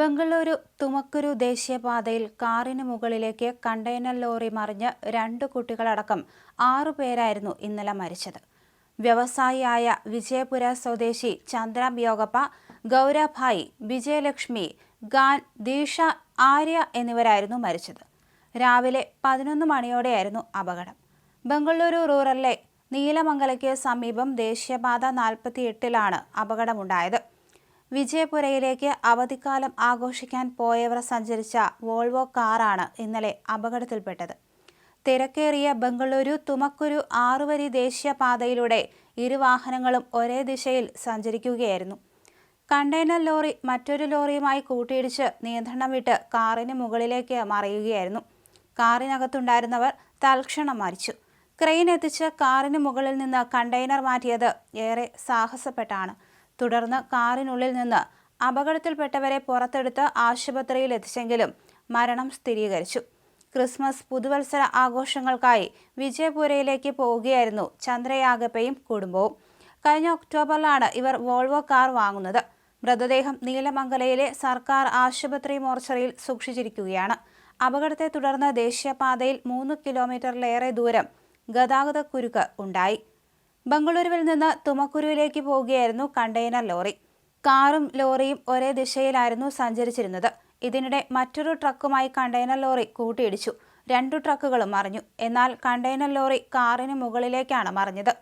ബംഗളൂരു തുമക്കുരു ദേശീയപാതയിൽ കാറിന് മുകളിലേക്ക് കണ്ടെയ്നർ ലോറി മറിഞ്ഞ് രണ്ട് കുട്ടികളടക്കം ആറുപേരായിരുന്നു ഇന്നലെ മരിച്ചത്. വ്യവസായിയായ വിജയപുര സ്വദേശി ചന്ദ്ര യോഗപ്പ ഗൗരഭായ് വിജയലക്ഷ്മി ഗാൻ ദീഷ ആര്യ എന്നിവരായിരുന്നു മരിച്ചത്. രാവിലെ പതിനൊന്ന് മണിയോടെയായിരുന്നു അപകടം. ബംഗളൂരു റൂറലിലെ നീലമംഗലയ്ക്ക് സമീപം ദേശീയപാത നാൽപ്പത്തിയെട്ടിലാണ് അപകടമുണ്ടായത്. വിജയപുരയിലേക്ക് അവധിക്കാലം ആഘോഷിക്കാൻ പോയവർ സഞ്ചരിച്ച വോൾവോ കാറാണ് ഇന്നലെ അപകടത്തിൽപ്പെട്ടത്. തിരക്കേറിയ ബംഗളൂരു തുമക്കുരു ആറുവരി ദേശീയപാതയിലൂടെ ഇരുവാഹനങ്ങളും ഒരേ ദിശയിൽ സഞ്ചരിക്കുകയായിരുന്നു. കണ്ടെയ്നർ ലോറി മറ്റൊരു ലോറിയുമായി കൂട്ടിയിടിച്ച് നിയന്ത്രണം വിട്ട് കാറിന് മുകളിലേക്ക് മറിയുകയായിരുന്നു. കാറിനകത്തുണ്ടായിരുന്നവർ തൽക്ഷണം മരിച്ചു. ക്രെയിൻ എത്തിച്ച് കാറിന് മുകളിൽ നിന്ന് കണ്ടെയ്നർ മാറ്റിയത് ഏറെ സാഹസപ്പെട്ടാണ്. തുടർന്ന് കാറിനുള്ളിൽ നിന്ന് അപകടത്തിൽപ്പെട്ടവരെ പുറത്തെടുത്ത് ആശുപത്രിയിൽ എത്തിച്ചെങ്കിലും മരണം സ്ഥിരീകരിച്ചു. ക്രിസ്മസ് പുതുവത്സര ആഘോഷങ്ങൾക്കായി വിജയപുരയിലേക്ക് പോവുകയായിരുന്നു ചന്ദ്രയാഗപ്പയും കുടുംബവും. കഴിഞ്ഞ ഒക്ടോബറിലാണ് ഇവർ വോൾവോ കാർ വാങ്ങുന്നത്. മൃതദേഹം നീലമംഗലയിലെ സർക്കാർ ആശുപത്രി മോർച്ചറിയിൽ സൂക്ഷിച്ചിരിക്കുകയാണ്. അപകടത്തെ തുടർന്ന് ദേശീയപാതയിൽ മൂന്ന് കിലോമീറ്ററിലേറെ ദൂരം ഗതാഗതക്കുരുക്ക് ഉണ്ടായി. ബംഗളൂരുവിൽ നിന്ന് തുമക്കുരുവിലേക്ക് പോവുകയായിരുന്നു കണ്ടെയ്നർ ലോറി. കാറും ലോറിയും ഒരേ ദിശയിലായിരുന്നു സഞ്ചരിച്ചിരുന്നത്. ഇതിനിടെ മറ്റൊരു ട്രക്കുമായി കണ്ടെയ്നർ ലോറി കൂട്ടിയിടിച്ചു. രണ്ടു ട്രക്കുകളും മറിഞ്ഞു. എന്നാൽ കണ്ടെയ്നർ ലോറി കാറിന് മുകളിലേക്കാണ് മറിഞ്ഞത്.